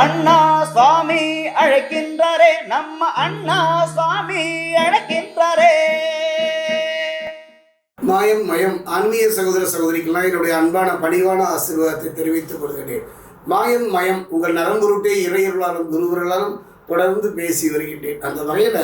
அண்ணா சுவாமி அழைக்கின்றாரே நம்ம அண்ணா சுவாமி அழைக்கின்றாரே. மாயம் மயம் ஆன்மீக சகோதர சகோதரிக்கெல்லாம் என்னுடைய அன்பான பணிவான ஆசீர்வாதத்தை தெரிவித்துக் கொள்கிறேன். மாயம் மயம் உங்கள் நரம்புருட்டே இறையர்களாலும் குருவர்களாலும் தொடர்ந்து பேசி வருகின்றேன். அந்த வகையில்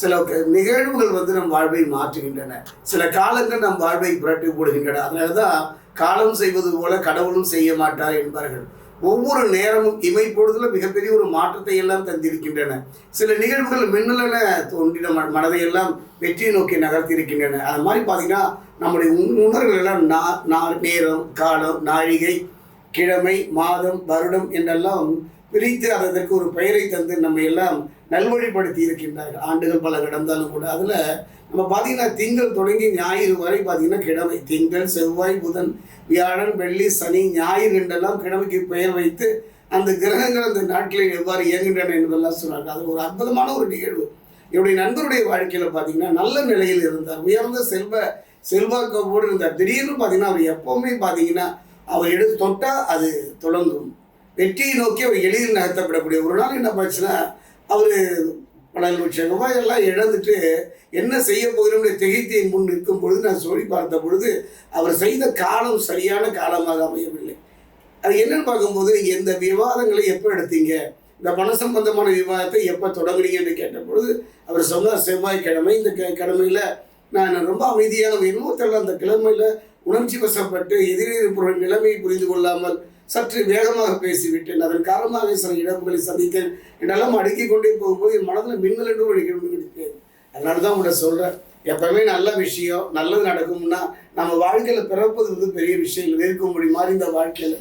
சில நிகழ்வுகள் வந்து நம் வாழ்வை மாற்றுகின்றன. சில காலங்கள் நம் வாழ்வை புரட்டி போடுகின்றன. அதனால தான் காலம் செய்வது போல கடவுளும் செய்ய மாட்டார் என்பார்கள். ஒவ்வொரு நேரமும் இமைப்பொழுதுல மிகப்பெரிய ஒரு மாற்றத்தை எல்லாம் தந்திருக்கின்றன. சில நிகழ்வுகள் மின்னலன தோன்றின ம- மனதை எல்லாம் வெற்றியை நோக்கி நகர்த்தியிருக்கின்றன. அது மாதிரி பார்த்தீங்கன்னா நம்முடைய உண்- உணர்வுகள் எல்லாம் நா நேரம் காலம் நாழிகை கிழமை மாதம் வருடம் என்றெல்லாம் பிரித்து அதற்கு ஒரு பெயரை தந்து நம்ம எல்லாம் நல்வழிப்படுத்தி இருக்கின்றார்கள். ஆண்டுகள் பல கடந்தாலும் கூட அதில் நம்ம பார்த்தீங்கன்னா திங்கள் தொடங்கி ஞாயிறு வரை பார்த்தீங்கன்னா கிழமை. திங்கள் செவ்வாய் புதன் வியாழன் வெள்ளி சனி ஞாயிறு என்றெல்லாம் கிழமைக்கு பெயர் வைத்து அந்த கிரகங்கள் அந்த நாட்களில் எவ்வாறு இயங்குகின்றன என்பதெல்லாம் சொன்னாங்க அது ஒரு அற்புதமான ஒரு நிகழ்வு. என்னுடைய நண்பருடைய வாழ்க்கையில் பார்த்தீங்கன்னா நல்ல நிலையில் இருந்தார். உயர்ந்த செல்வ செல்வாக்கோடு இருந்தார். திடீர்னு பார்த்தீங்கன்னா அவர் எப்பவுமே பார்த்தீங்கன்னா அவர் எடுத்து தொட்டால் அது தொடங்கும். வெற்றியை நோக்கி அவர் எளிதில் நகர்த்தப்படக்கூடிய ஒரு நாள் என்ன பார்த்துன்னா அவர் பல லட்சம் எல்லாம் இழந்துட்டு என்ன செய்ய போகிறோம்னு திகைத்தை முன் நிற்கும் பொழுது நான் சொல்லி பார்த்த பொழுது அவர் செய்த காலம் சரியான காலமாக அமையவில்லை. அது என்னன்னு பார்க்கும்போது நீங்கள் இந்த விவாதங்களை எப்போ எடுத்தீங்க இந்த பண சம்பந்தமான விவாதத்தை எப்போ தொடங்குனீங்கன்னு கேட்ட பொழுது அவர் சொன்னார் செவ்வாய்க்கிழமை இந்த கிழமையில் கிழமையில நான் ரொம்ப அமைதியான என்னமோ தெரியல அந்த கிழமையில உணர்ச்சி வசப்பட்டு எதிரே நிலைமையை புரிந்து கொள்ளாமல் சற்று வேகமாக பேசிவிட்டேன். அதன் காரணமாக சில இழப்புகளை சந்திக்க என்றெல்லாம் அடுக்கி கொண்டே போகும்போது என் மனதில் மின்னல் என்று ஒரு நிகழ்வு அதனால தான் உங்களை சொல்கிறேன் எப்பவுமே நல்ல விஷயம் நல்லது நடக்கும்னா நம்ம வாழ்க்கையில் பிறப்பது வந்து பெரிய விஷயம் இல்லை. இருக்கும்படி மாதிரி இந்த வாழ்க்கையில்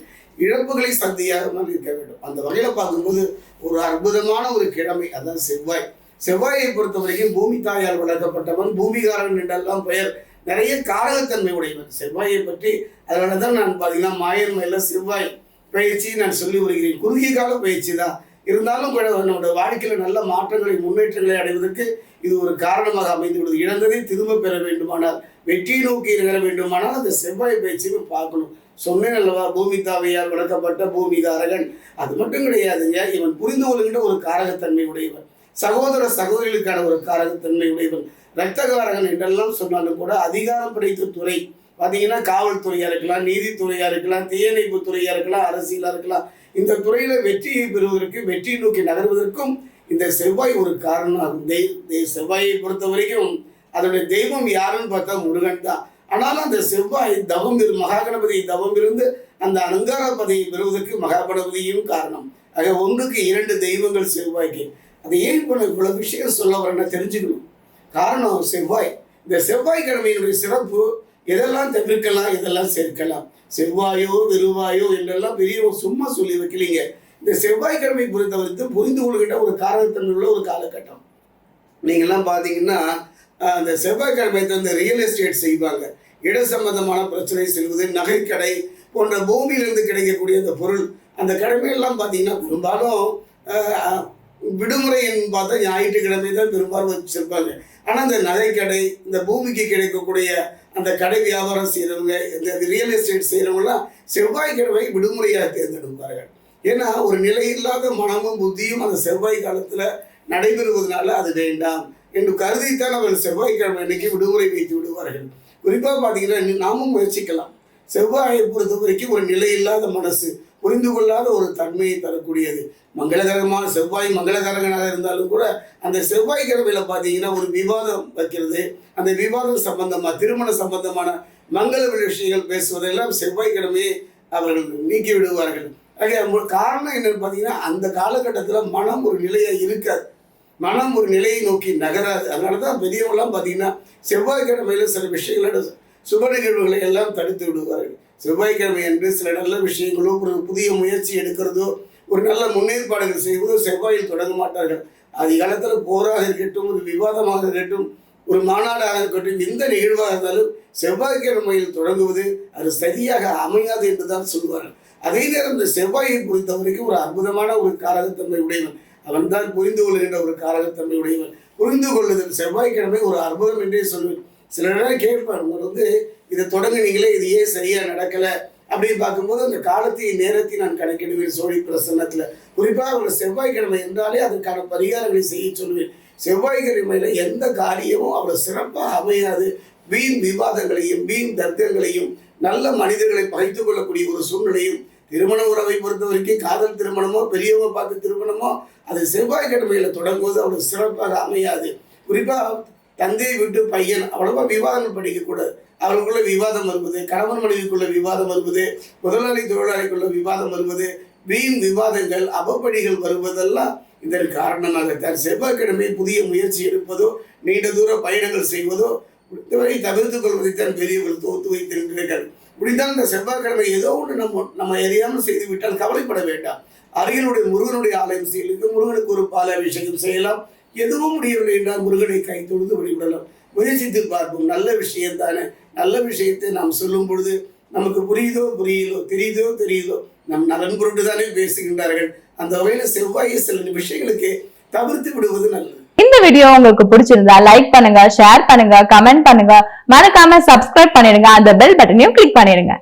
இழப்புகளை சந்தியாமல் இருக்க வேண்டும். அந்த வகையில் பார்க்கும்போது ஒரு அற்புதமான ஒரு கிழமை அதான் செவ்வாய். செவ்வாயை பொறுத்த வரைக்கும் பூமி தாயால் வளர்க்கப்பட்டவன் பூமிகாரன் என்றெல்லாம் பெயர். நிறைய காரகத்தன்மை உடையவர் செவ்வாயை பற்றி அதனால தான் நான் பார்த்தீங்கன்னா மாயன் மேல செவ்வாய் பயிற்சி நான் சொல்லி வருகிறேன். குறுகிய கால பயிற்சி தான். இருந்தாலும் கூட நம்முடைய வாழ்க்கையில் நல்ல மாற்றங்களை முன்னேற்றங்களை அடைவதற்கு இது ஒரு காரணமாக அமைந்து விடுது இழந்ததை திரும்ப பெற வேண்டுமானால் வெற்றியை நோக்கி நகர வேண்டுமானால் அந்த செவ்வாய் பயிற்சியை பார்க்கணும். சொன்னேன் அல்லவா பூமி தாவையால் வளர்க்கப்பட்ட பூமிகாரகன் அது மட்டும் கிடையாதுங்க இவன் புரிந்து கொள்கின்ற ஒரு காரகத்தன்மை உடையவன். சகோதர சகோதரிகளுக்கான ஒரு காரகத்தன்மை உடையவன். இரத்தகாரகன் என்றெல்லாம் சொன்னாலும் கூட அதிகாரம் படைத்த துறை பார்த்தீங்கன்னா காவல்துறையாக இருக்கலாம் நீதித்துறையாக இருக்கலாம் தீயணைப்பு துறையாக இருக்கலாம் அரசியலாக இருக்கலாம். இந்த துறையில் வெற்றியை பெறுவதற்கு வெற்றியை நோக்கி நகர்வதற்கும் இந்த செவ்வாய் ஒரு காரணம் ஆகும் தெய் செவ்வாயை பொறுத்த வரைக்கும் அதனுடைய தெய்வம் யாருன்னு பார்த்தா முருகன் தான். ஆனாலும் அந்த செவ்வாய் தவம் இரு மகாகணபதி தவம் இருந்து அந்த அலங்கார பதவியை பெறுவதற்கு மகாகணபதியும் காரணம். ஆக ஒன்றுக்கு இரண்டு தெய்வங்கள் செவ்வாய்க்கு. அது ஏன் இப்போ இவ்வளோ இவ்வளவு விஷயம் சொல்ல வரேன்னு தெரிஞ்சுக்கணும். காரணம் செவ்வாய். இந்த செவ்வாய்க்கிழமையினுடைய சிறப்பு எதெல்லாம் தவிர்க்கலாம் எதெல்லாம் சேர்க்கலாம்? செவ்வாயோ வெறுவாயோ என்றெல்லாம் பெரிய சும்மா சொல்லி வைக்கலீங்க. இந்த செவ்வாய்க்கிழமை பொறுத்தவரைக்கும் புரிந்து கொள்கின்ற ஒரு காரணத்தன்மை உள்ள ஒரு காலகட்டம். நீங்கள்லாம் பார்த்தீங்கன்னா அந்த செவ்வாய்க்கிழமை இந்த ரியல் எஸ்டேட் செய்வாங்க. இட சம்பந்தமான பிரச்சனை செல்வது நகைக்கடை போன்ற பூமியிலிருந்து கிடைக்கக்கூடிய அந்த பொருள் அந்த கடமையெல்லாம் பார்த்தீங்கன்னா பெரும்பாலும் விடுமுறைன்னு பார்த்தா ஞாயிற்றுக்கிழமை தான் பெரும்பாலும் வச்சிருப்பாங்க. ஆனால் இந்த நகைக்கடை இந்த பூமிக்கு கிடைக்கக்கூடிய அந்த கடை வியாபாரம் செய்கிறவங்க இந்த ரியல் எஸ்டேட் செய்கிறவங்களாம் செவ்வாய்க்கிழமை விடுமுறையாக தேர்ந்தெடுப்பார்கள். ஏன்னா ஒரு நிலையில்லாத மனமும் புத்தியும் அந்த செவ்வாய் காலத்தில் நடைபெறுவதனால அது வேண்டாம் என்று கருதித்தான் அவர்கள் செவ்வாய்க்கிழமை அன்னைக்கு விடுமுறை வைத்து விடுவார்கள். குறிப்பாக பார்த்தீங்கன்னா நாமும் முயற்சிக்கலாம். செவ்வாயை பொறுத்த வரைக்கும் ஒரு நிலையில்லாத மனசு புரிந்து கொள்ளாத ஒரு தன்மையை தரக்கூடியது. மங்களகரமான செவ்வாய் மங்களகரங்கனாக இருந்தாலும் கூட அந்த செவ்வாய்க்கிழமையில பார்த்தீங்கன்னா ஒரு விவாதம் வைக்கிறது. அந்த விவாதம் சம்பந்தமாக திருமண சம்பந்தமான மங்கள விஷயங்கள் பேசுவதெல்லாம் செவ்வாய்க்கிழமையே அவர்கள் நீக்கி விடுவார்கள். ஆக காரணம் என்னன்னு பார்த்தீங்கன்னா அந்த காலகட்டத்தில் மனம் ஒரு நிலையாக இருக்காது. மனம் ஒரு நிலையை நோக்கி நகராது. அதனால தான் பெரியவங்களாம் பார்த்தீங்கன்னா செவ்வாய்க்கிழமையில் சில விஷயங்களோட சுப நிகழ்வுகளை எல்லாம் தடுத்து விடுவார்கள். செவ்வாய்க்கிழமை என்று சில நல்ல விஷயங்களோ ஒரு புதிய முயற்சி எடுக்கிறதோ ஒரு நல்ல முன்னேற்பாடுகள் செய்வதோ செவ்வாயில் தொடங்க மாட்டார்கள். அதிகாலத்தில் போராக இருக்கட்டும் ஒரு விவாதமாக இருக்கட்டும் ஒரு மாநாடாக இருக்கட்டும் எந்த நிகழ்வாக இருந்தாலும் செவ்வாய்க்கிழமையில் தொடங்குவது அது சரியாக அமையாது என்று தான் சொல்வார்கள் அதே நேரம் இந்த செவ்வாயை பொறுத்த வரைக்கும் ஒரு அற்புதமான ஒரு காரகத்தன்மை உடையவன். அவன் தான் புரிந்து கொள்கின்ற ஒரு காரகத்தன்மை உடையவன். புரிந்து கொள்ளுதல் செவ்வாய்க்கிழமை ஒரு அற்புதம் என்றே சொல்வேன். சில நேரம் கேட்பேன் உங்களை வந்து இதை தொடங்குனீங்களே இது ஏன் சரியா நடக்கல? அப்படின்னு பார்க்கும்போது அந்த காலத்தையும் நேரத்தையும் நான் கணக்கிடுவேன் சோழி பிரசன்னத்தில். குறிப்பாக ஒரு செவ்வாய்க்கிழமை என்றாலே அதற்கான பரிகாரங்களை செய்ய சொல்லுவேன். செவ்வாய்க்கிழமையில எந்த காரியமும் அவ்வளவு சிறப்பாக அமையாது. வீண் விவாதங்களையும் வீண் தர்க்கங்களையும் நல்ல மனிதர்களை பகைத்துக் கொள்ளக்கூடிய ஒரு சூழ்நிலையும் திருமண உறவை பொறுத்த வரைக்கும் காதல் திருமணமோ பெரியவங்க பார்த்து திருமணமோ அது செவ்வாய்க்கிழமையில தொடங்குவது அவ்வளவு சிறப்பாக அமையாது. குறிப்பாக தந்தையை விட்டு பையன் அவ்வளவா விவாதம் படிக்கக்கூடாது. அவர்களுக்குள்ள விவாதம் வருவது கணவன் மனைவிக்குள்ள விவாதம் வருவது முதலாளி தொழிலாளிக்குள்ள விவாதம் வருவது வீண் விவாதங்கள் அவப்படிகள் வருவதெல்லாம் இதன் காரணமாகத்தான். செவ்வாய்க்கிழமை புதிய முயற்சி எடுப்பதோ நீண்ட தூர பயணங்கள் செய்வதோ இதுவரை தவிர்த்து கொள்வதைத்தான் பெரியவர்கள் தோத்து வைத்திருக்கிறீர்கள். இப்படித்தான் இந்த செவ்வாய்க்கிழமை ஏதோ ஒன்று நம்ம நம்ம எரியாமல் செய்து விட்டால் கவலைப்பட வேண்டாம். அருகினுடைய முருகனுடைய ஆலயம் செய்யலுக்கு முருகனுக்கு ஒரு பால அபிஷேகம் செய்யலாம். எதுவும் முடியவில்லை என்றால் முருகனை கை தொழுது வழிபடலாம் முயற்சித்து பார்ப்போம். நல்ல விஷயம் தானே நல்ல விஷயத்தை நாம் சொல்லும் பொழுது நமக்கு புரியுதோ புரியுதோ தெரியுதோ தெரியுதோ நம் நலன் பொருட்டு தானே பேசுகின்றார்கள். அந்த வகையில் செவ்வாயை சில விஷயங்களுக்கு தவிர்த்து விடுவது நல்லது. இந்த வீடியோ உங்களுக்கு பிடிச்சிருந்தா லைக் பண்ணுங்க ஷேர் பண்ணுங்க கமெண்ட் பண்ணுங்க. மறக்காம சப்ஸ்கிரைப் பண்ணிடுங்க. அந்த பெல் பட்டனையும் கிளிக் பண்ணிடுங்க.